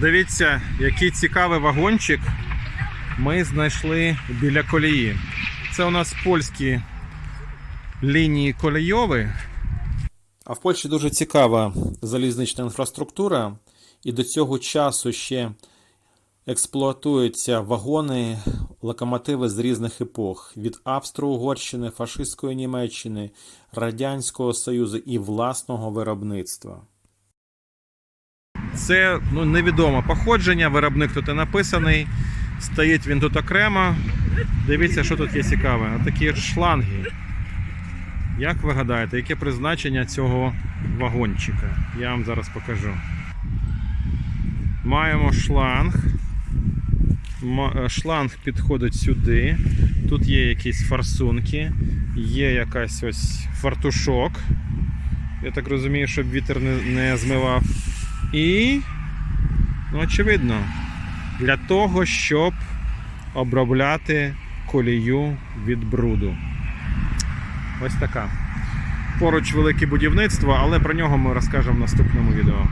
Дивіться, який цікавий вагончик ми знайшли біля колії. Це у нас польські лінії колійові. А в Польщі дуже цікава залізнична інфраструктура, і до цього часу ще експлуатуються вагони, локомотиви з різних епох: від Австро-Угорщини, фашистської Німеччини, Радянського Союзу і власного виробництва. Це ну, невідоме походження, виробник тут і написаний. Стоїть він тут окремо. Дивіться, що тут є цікаве. Такі шланги. Як ви гадаєте, яке призначення цього вагончика? Я вам зараз покажу. Маємо шланг. Е, Шланг підходить сюди. Тут є якісь форсунки, є якась ось фартушок. Я так розумію, щоб вітер не, не змивав. І, ну, очевидно, для того, щоб обробляти колію від бруду. Ось така. Поруч велике будівництво, але про нього ми розкажемо в наступному відео.